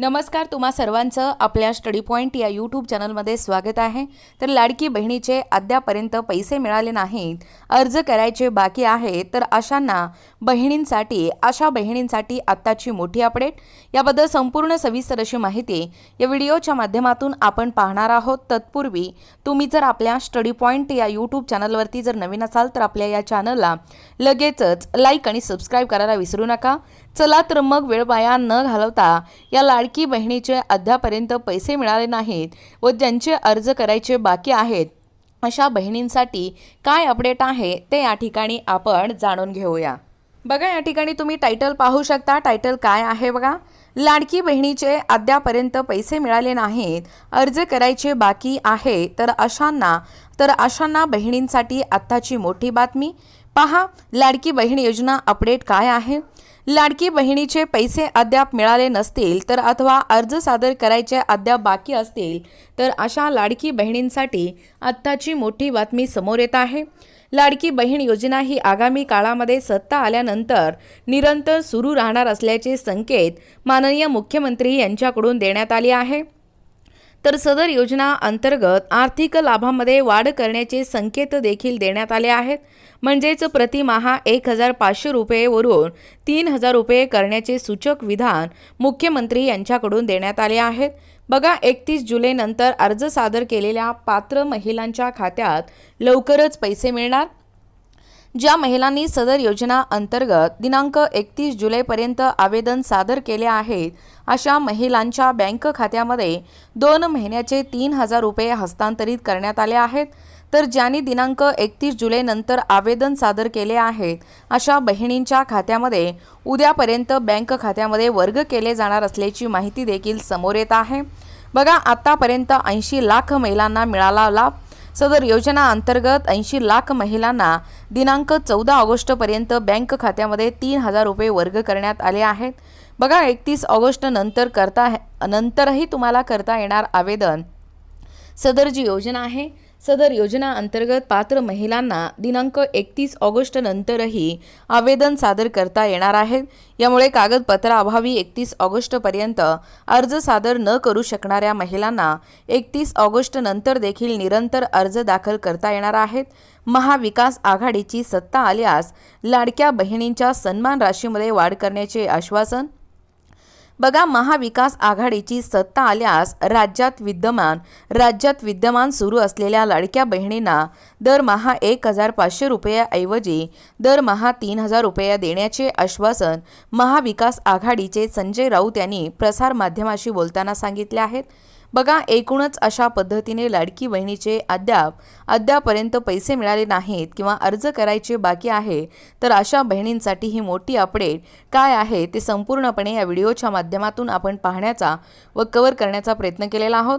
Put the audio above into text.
नमस्कार तुम्हा सर्वांचं आपल्या स्टडी पॉईंट या यूट्यूब चॅनलमध्ये स्वागत आहे. तर लाडकी बहिणीचे अद्यापर्यंत पैसे मिळाले नाहीत अर्ज करायचे बाकी आहे तर अशांना बहिणींसाठी अशा बहिणींसाठी आत्ताची मोठी अपडेट. याबद्दल संपूर्ण सविस्तर अशी माहिती या व्हिडिओच्या माध्यमातून आपण पाहणार आहोत. तत्पूर्वी तुम्ही जर आपल्या स्टडी पॉईंट या यूट्यूब चॅनलवरती जर नवीन असाल तर आपल्या या चॅनलला लगेचच लाईक आणि सबस्क्राईब करायला विसरू नका. चला तर मग वेळ वाया न घालवता या लाडकी बहिणीचे अद्यापर्यंत पैसे मिळाले नाहीत व ज्यांचे अर्ज करायचे बाकी आहेत अशा बहिणींसाठी काय अपडेट आहे ते या ठिकाणी आपण जाणून घेऊया. बघा या ठिकाणी तुम्ही टायटल पाहू शकता. टायटल काय आहे बघा? लाडकी बहिणीचे अद्यापर्यंत पैसे मिळाले नाहीत अर्ज करायचे बाकी आहे तर अशांना तर अशांना बहिणींसाठी आत्ताची मोठी बातमी. पहा लाडकी बहीण योजना अपडेट काय आहे? लाडकी बहिणीचे पैसे अद्याप मिळाले नसतील तर अथवा अर्ज सादर करायचे अद्याप बाकी असतील तर अशा लाडकी बहिणींसाठी आत्ताची मोठी बातमी समोर येत आहे. लाडकी बहीण योजना ही आगामी काळामध्ये सत्ता आल्यानंतर निरंतर सुरू राहणार असल्याचे संकेत माननीय मुख्यमंत्री यांच्याकडून देण्यात आले आहे. तर सदर योजना अंतर्गत आर्थिक लाभामध्ये वाढ करण्याचे संकेत देखील देण्यात आले आहेत. म्हणजेच प्रतिमाहा एक हजार पाचशे रुपयेवरून तीन हजार रुपये करण्याचे सूचक विधान मुख्यमंत्री यांच्याकडून देण्यात आले आहेत. बघा एकतीस जुलैनंतर अर्ज सादर केलेल्या पात्र महिलांच्या खात्यात लवकरच पैसे मिळणार. ज्या महिलांनी सदर योजना अंतर्गत दिनांक एकतीस जुलैपर्यंत आवेदन सादर केले आहेत अशा महिलांच्या बँक खात्यामध्ये दोन महिन्याचे तीन हजार रुपये हस्तांतरित करण्यात आले आहेत. तर ज्यांनी दिनांक एकतीस जुलैनंतर आवेदन सादर केले आहेत अशा बहिणींच्या खात्यामध्ये उद्यापर्यंत बँक खात्यामध्ये वर्ग केले जाणार असल्याची माहिती देखील समोर येत आहे. बघा आतापर्यंत ऐंशी लाख महिलांना मिळाला लाभ. सदर योजना अंतर्गत ऐंशी लाख महिलांना दिनांक चौदा ऑगस्टपर्यंत बँक खात्यामध्ये तीन हजार रुपये वर्ग करण्यात आले आहेत. बघा एकतीस ऑगस्ट नंतर करता नंतरही तुम्हाला करता येणार आवेदन. सदर जी योजना आहे सदर योजना अंतर्गत पात्र महिलांना दिनांक एकतीस ऑगस्ट नंतरही आवेदन सादर करता येणार आहेत. यामुळे कागदपत्राअभावी एकतीस ऑगस्टपर्यंत अर्ज सादर न करू शकणाऱ्या महिलांना एकतीस ऑगस्ट नंतर देखील निरंतर अर्ज दाखल करता येणार आहेत. महाविकास आघाडीची सत्ता आल्यास लाडक्या बहिणींच्या सन्मान राशीमध्ये वाढ करण्याचे आश्वासन बघा महाविकास आघाडीची सत्ता आल्यास राज्यात विद्यमान राज्यात विद्यमान सुरू असलेल्या लाडक्या बहिणींना दरमहा एक हजार पाचशे रुपयाऐवजी दरमहा तीन हजार रुपये देण्याचे आश्वासन महाविकास आघाडीचे संजय राऊत यांनी प्रसारमाध्यमाशी बोलताना सांगितले आहेत. बघा एकूणच अशा पद्धतीने लाडकी बहिणीचे अद्याप अद्यापर्यंत पैसे मिळाले नाहीत किंवा अर्ज करायचे बाकी आहे तर अशा बहिणींसाठी ही मोठी अपडेट काय आहे ते संपूर्णपणे या व्हिडिओच्या माध्यमातून आपण पाहण्याचा व कव्हर करण्याचा प्रयत्न केलेला आहोत.